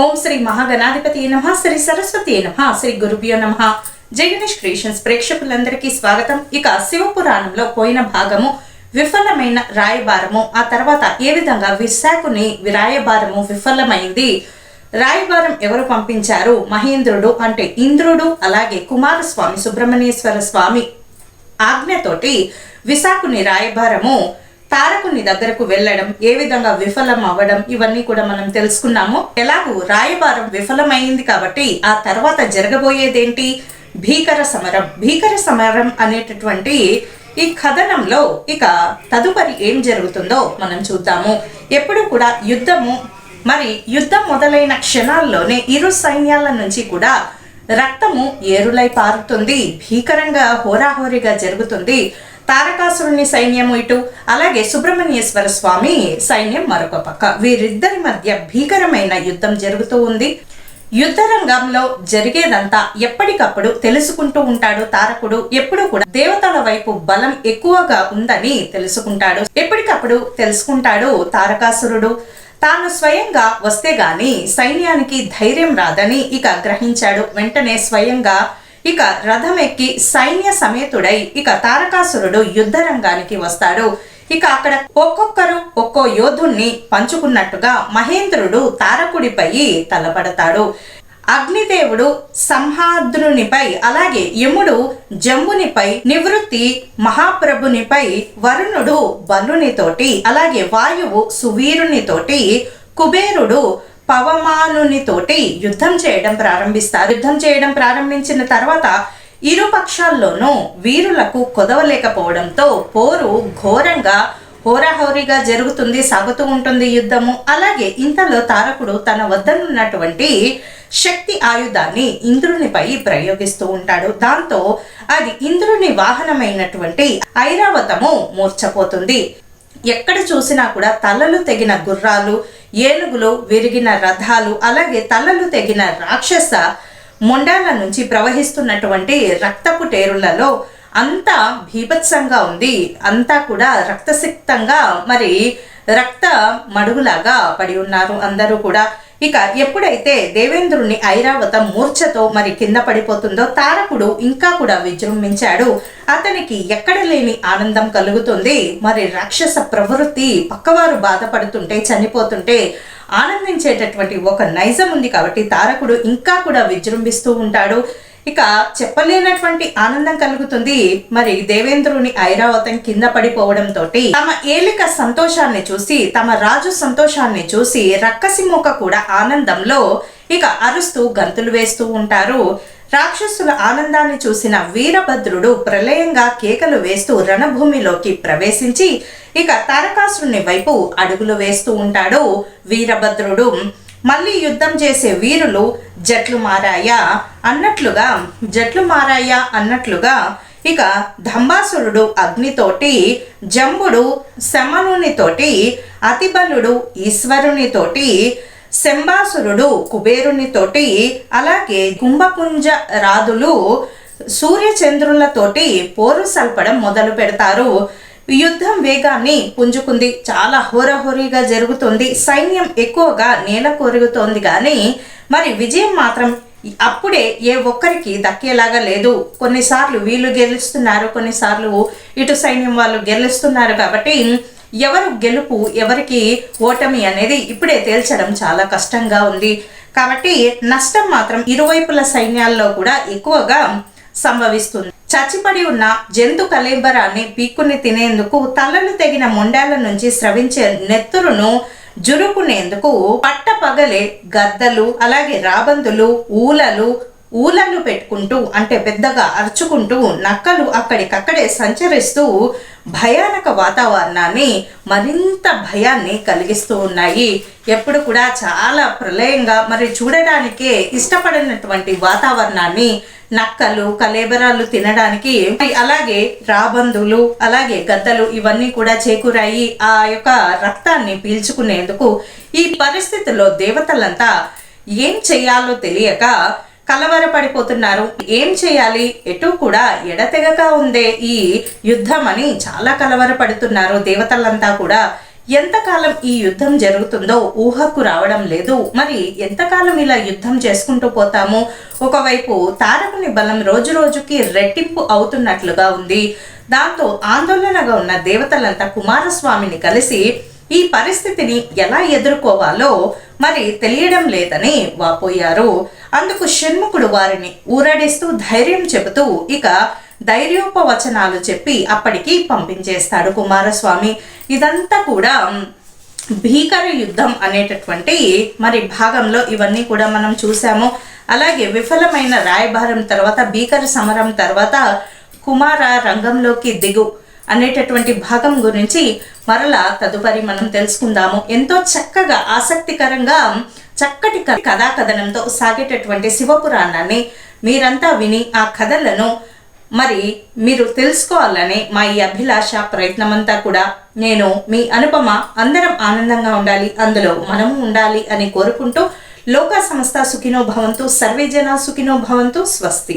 ఓం శ్రీ మహాగణాధిపతి నమ శ్రీ సరస్వతి నమ శ్రీ గురుభ్యో నమ. జగనీష్ క్రియేషన్స్ ప్రేక్షకులందరికీ స్వాగతం. ఇక శివపురాణంలో పోయిన భాగము విఫలమైన రాయబారము. ఆ తర్వాత ఏ విధంగా విశాఖని రాయబారము విఫలమైంది? రాయబారం ఎవరు పంపించారు? మహేంద్రుడు అంటే ఇంద్రుడు అలాగే కుమారస్వామి సుబ్రహ్మణ్యేశ్వర స్వామి ఆజ్ఞతోటి విశాఖని రాయబారము తారకుని దగ్గరకు వెళ్ళడం ఏ విధంగా విఫలం అవ్వడం ఇవన్నీ కూడా మనం తెలుసుకున్నాము. ఎలాగూ రాయబారం విఫలమైంది కాబట్టి ఆ తర్వాత జరగబోయేదేంటి? భీకర సమరం. భీకర సమరం అనేటటువంటి ఈ కథనంలో ఇక తదుపరి ఏం జరుగుతుందో మనం చూద్దాము. ఎప్పుడు కూడా యుద్ధము మరి యుద్ధం మొదలైన క్షణాల్లోనే ఇరు సైన్యాల నుంచి కూడా రక్తము ఏరులై పారుతుంది. భీకరంగా హోరాహోరీగా జరుగుతుంది. తారకాసురుని సైన్యము ఇటు అలాగే సుబ్రహ్మణ్యేశ్వర స్వామి సైన్యం మరొక పక్క. వీరిద్దరి మధ్య భీకరమైన యుద్ధం జరుగుతూ ఉంది. యుద్ధ రంగంలో జరిగేదంతా ఎప్పటికప్పుడు తెలుసుకుంటూ ఉంటాడు తారకుడు. ఎప్పుడు కూడా దేవతల వైపు బలం ఎక్కువగా ఉందని తెలుసుకుంటాడు. ఎప్పటికప్పుడు తెలుసుకుంటాడు తారకాసురుడు. తాను స్వయంగా వస్తే గాని సైన్యానికి ధైర్యం రాదని ఇక గ్రహించాడు. వెంటనే స్వయంగా ఇక రథం ఎక్కి సైన్య సమేతుడై ఇక తారకాసురుడు యుద్ధ రంగానికి వస్తాడు. ఇక అక్కడ ఒక్కొక్కరు ఒక్కో యోధుణ్ణి పంచుకున్నట్టుగా మహేంద్రుడు తారకుడిపై తలపడతాడు. అగ్నిదేవుడు సంహాద్రునిపై అలాగే యముడు జంబునిపై నివృత్తి మహాప్రభునిపై వరుణుడు బలునితోటి అలాగే వాయువు సువీరునితోటి కుబేరుడు పవమానునితోటి యుద్ధం చేయడం ప్రారంభిస్తారు. యుద్ధం చేయడం ప్రారంభించిన తర్వాత ఇరు పక్షాల్లోనూ వీరులకు కొదవలేకపోవడంతో పోరు ఘోరంగా హోరాహోరీగా జరుగుతుంది సాగుతూ ఉంటుంది యుద్ధము. అలాగే ఇంతలో తారకుడు తన వద్దనున్నటువంటి శక్తి ఆయుధాన్ని ఇంద్రునిపై ప్రయోగిస్తూ ఉంటాడు. దాంతో అది ఇంద్రుని వాహనమైనటువంటి ఐరావతము మూర్చపోతుంది. ఎక్కడ చూసినా కూడా తలలు తెగిన గుర్రాలు ఏనుగులు విరిగిన రథాలు అలాగే తలలు తెగిన రాక్షస మొండాల నుంచి ప్రవహిస్తున్నటువంటి రక్తపు టేరులలో అంతా భీభత్సంగా ఉంది. అంతా కూడా రక్తసిక్తంగా మరి రక్త మడుగులాగా పడి ఉన్నారు అందరూ కూడా. ఇక ఎప్పుడైతే దేవేంద్రుని ఐరావతం మూర్ఛతో మరి కింద పడిపోతుందో తారకుడు ఇంకా కూడా విజృంభించాడు. అతనికి ఎక్కడ లేని ఆనందం కలుగుతుంది. మరి రాక్షస ప్రవృత్తి పక్కవారు బాధపడుతుంటే చనిపోతుంటే ఆనందించేటటువంటి ఒక నైజం ఉంది కాబట్టి తారకుడు ఇంకా కూడా విజృంభిస్తూ ఉంటాడు. ఇక చెప్పలేనటువంటి ఆనందం కలుగుతుంది. మరి దేవేంద్రుని ఐరావతం కింద పడిపోవడంతో తమ ఏలిక సంతోషాన్ని చూసి తమ రాజు సంతోషాన్ని చూసి రక్కసిమూక కూడా ఆనందంలో ఇక అరుస్తూ గంతులు వేస్తూ ఉంటారు. రాక్షసుల ఆనందాన్ని చూసిన వీరభద్రుడు ప్రళయంగా కేకలు వేస్తూ రణభూమిలోకి ప్రవేశించి ఇక తారకాసురుని వైపు అడుగులు వేస్తూ ఉంటాడు వీరభద్రుడు. మళ్ళీ యుద్ధం చేసే వీరులు జట్లు మారాయా? అన్నట్లుగా జట్లు మారాయా అన్నట్లుగా ఇక ధంబాసురుడు అగ్నితోటి జంబుడు శమనునితోటి అతిబలుడు ఈశ్వరునితోటి శంబాసురుడు కుబేరునితోటి అలాగే కుంభపుంజ రాదులు సూర్యచంద్రులతోటి పోరు సల్పడం మొదలు పెడతారు యుద్ధం వేగాన్ని పుంజుకుంది. చాలా హోరాహోరీగా జరుగుతుంది. సైన్యం ఎక్కువగా నేల కొరుగుతోంది కానీ మరి విజయం మాత్రం అప్పుడే ఏ ఒక్కరికి దక్కేలాగా లేదు. కొన్నిసార్లు వీళ్ళు గెలుస్తున్నారు కొన్నిసార్లు ఇటు సైన్యం వాళ్ళు గెలుస్తున్నారు కాబట్టి ఎవరు గెలుపు ఎవరికి ఓటమి అనేది ఇప్పుడే తేల్చడం చాలా కష్టంగా ఉంది. కాబట్టి నష్టం మాత్రం ఇరువైపుల సైన్యాల్లో కూడా ఎక్కువగా సంభవిస్తుంది. చచ్చిపడి ఉన్న జంతు కలేబరాన్ని పీక్కుని తినేందుకు తలలు తెగిన మొండాల నుంచి స్రవించే నెత్తురును జురుకునేందుకు పట్టపగలే గద్దలు అలాగే రాబందులు ఊలలు ఊలలు పెట్టుకుంటూ అంటే పెద్దగా అరుచుకుంటూ నక్కలు అక్కడికక్కడే సంచరిస్తూ భయానక వాతావరణాన్ని మరింత భయాన్ని కలిగిస్తూ ఉన్నాయి. ఎప్పుడు కూడా చాలా ప్రళయంగా మరి చూడడానికే ఇష్టపడినటువంటి వాతావరణాన్ని నక్కలు కలేబరాలు తినడానికి అలాగే రాబందులు అలాగే గద్దలు ఇవన్నీ కూడా చేకూరాయి. ఆ యొక్క రక్తాన్ని పీల్చుకునేందుకు ఈ పరిస్థితుల్లో దేవతలంతా ఏం చేయాలో తెలియక కలవరపడిపోతున్నారు. ఏం చేయాలి? ఎటు కూడా ఎడతెగక ఉందే ఈ యుద్ధం అని చాలా కలవరపడుతున్నారు దేవతలంతా కూడా. ఎంతకాలం ఈ యుద్ధం జరుగుతుందో ఊహకు రావడం లేదు. మరి ఎంతకాలం ఇలా యుద్ధం చేసుకుంటూ పోతాము? ఒకవైపు తారకుని బలం రోజు రోజుకి రెట్టింపు అవుతున్నట్లుగా ఉంది. దాంతో ఆందోళనగా ఉన్న దేవతలంతా కుమారస్వామిని కలిసి ఈ పరిస్థితిని ఎలా ఎదుర్కోవాలో మరి తెలియడం లేదని వాపోయారు. అందుకు షణ్ముఖుడు వారిని ఊరడిస్తూ ధైర్యం చెబుతూ ఇక ధైర్యోపవచనాలు చెప్పి అప్పటికి పంపించేస్తాడు కుమారస్వామి. ఇదంతా కూడా భీకర యుద్ధం అనేటటువంటి మరి భాగంలో ఇవన్నీ కూడా మనం చూసాము అలాగే విఫలమైన రాయబారం తర్వాత భీకర సమరం తర్వాత కుమార రంగంలోకి దిగు అనేటటువంటి భాగం గురించి మరలా తదుపరి మనం తెలుసుకుందాము. ఎంతో చక్కగా ఆసక్తికరంగా చక్కటి కథాకథనంతో కథా కథనంతో సాగేటటువంటి శివపురాణాన్ని మీరంతా విని ఆ కథలను మరి మీరు తెలుసుకోవాలని మా ఈ అభిలాష ప్రయత్నమంతా కూడా నేను మీ అనుపమ అందరం ఆనందంగా ఉండాలి అందులో మనము ఉండాలి అని కోరుకుంటూ లోక సంస్థ సుఖినో భవంతు సర్వే జన సుఖినో భవంతు స్వస్తి.